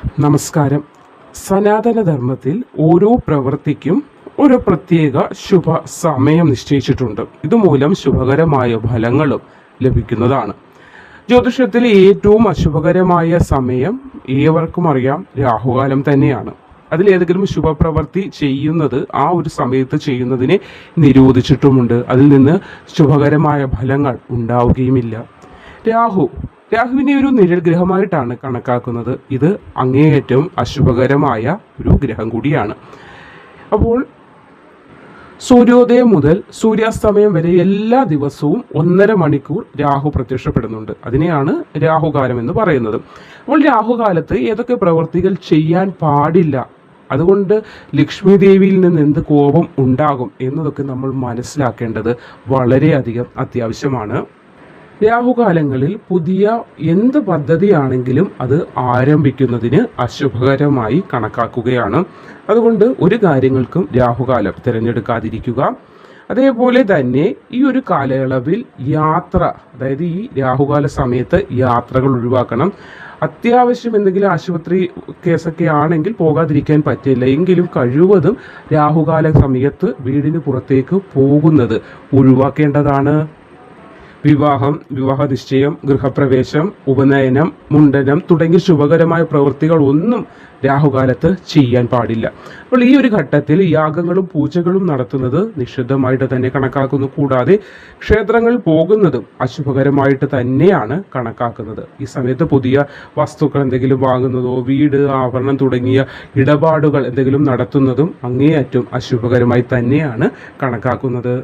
നമസ്കാരം. സനാതനധർമ്മത്തിൽ ഓരോ പ്രവൃത്തിക്കും ഒരു പ്രത്യേക ശുഭ സമയം നിശ്ചയിച്ചിട്ടുണ്ട്. ഇതുമൂലം ശുഭകരമായ ഫലങ്ങളും ലഭിക്കുന്നതാണ്. ജ്യോതിഷത്തിൽ ഏറ്റവും അശുഭകരമായ സമയം ഏവർക്കും അറിയാം രാഹുകാലം തന്നെയാണ്. അതിലേതെങ്കിലും ശുഭപ്രവൃത്തി ചെയ്യുന്നത് ആ ഒരു സമയത്ത് ചെയ്യുന്നതിനെ നിരോധിച്ചിട്ടുമുണ്ട്. അതിൽ നിന്ന് ശുഭകരമായ ഫലങ്ങൾ ഉണ്ടാവുകയുമില്ല. രാഹു രാഹുവിനെ ഒരു നിഴൽ ഗ്രഹമായിട്ടാണ് കണക്കാക്കുന്നത്. ഇത് അങ്ങേയറ്റം അശുഭകരമായ ഒരു ഗ്രഹം കൂടിയാണ്. അപ്പോൾ സൂര്യോദയം മുതൽ സൂര്യാസ്തമയം വരെ എല്ലാ ദിവസവും ഒന്നര മണിക്കൂർ രാഹു പ്രത്യക്ഷപ്പെടുന്നുണ്ട്. അതിനെയാണ് രാഹുകാലം എന്ന് പറയുന്നത്. അപ്പോൾ രാഹുകാലത്ത് ഏതൊക്കെ പ്രവൃത്തികൾ ചെയ്യാൻ പാടില്ല അതുകൊണ്ട് ലക്ഷ്മി ദേവിയിൽ നിന്ന് എന്ത് കോപം ഉണ്ടാകും എന്നതൊക്കെ നമ്മൾ മനസ്സിലാക്കേണ്ടത് വളരെയധികം അത്യാവശ്യമാണ്. രാഹുകാലങ്ങളിൽ പുതിയ എന്ത് പദ്ധതിയാണെങ്കിലും അത് ആരംഭിക്കുന്നതിന് അശുഭകരമായി കണക്കാക്കുകയാണ്. അതുകൊണ്ട് ഒരു കാര്യങ്ങൾക്കും രാഹുകാലം തിരഞ്ഞെടുക്കാതിരിക്കുക. അതേപോലെ തന്നെ ഈ ഒരു കാലയളവിൽ യാത്ര അതായത് ഈ രാഹുകാല സമയത്ത് യാത്രകൾ ഒഴിവാക്കണം. അത്യാവശ്യം എന്തെങ്കിലും ആശുപത്രി കേസൊക്കെ ആണെങ്കിൽ പോകാതിരിക്കാൻ പറ്റില്ല. എങ്കിലും കഴിവതും രാഹുകാല സമയത്ത് വീടിന് പുറത്തേക്ക് പോകുന്നത് ഒഴിവാക്കേണ്ടതാണ്. വിവാഹം വിവാഹ നിശ്ചയം ഗൃഹപ്രവേശം ഉപനയനം മുണ്ടനം തുടങ്ങിയ ശുഭകരമായ പ്രവൃത്തികൾ ഒന്നും രാഹുകാലത്ത് ചെയ്യാൻ പാടില്ല. അപ്പോൾ ഈ ഒരു ഘട്ടത്തിൽ യാഗങ്ങളും പൂജകളും നടത്തുന്നത് നിഷിദ്ധമായിട്ട് തന്നെ കണക്കാക്കുന്നു. കൂടാതെ ക്ഷേത്രങ്ങളിൽ പോകുന്നതും അശുഭകരമായിട്ട് തന്നെയാണ് കണക്കാക്കുന്നത്. ഈ സമയത്ത് പുതിയ വസ്തുക്കൾ എന്തെങ്കിലും വാങ്ങുന്നതോ വീട് ആവരണം തുടങ്ങിയ ഇടപാടുകൾ എന്തെങ്കിലും നടത്തുന്നതും അങ്ങേയറ്റം അശുഭകരമായി തന്നെയാണ് കണക്കാക്കുന്നത്.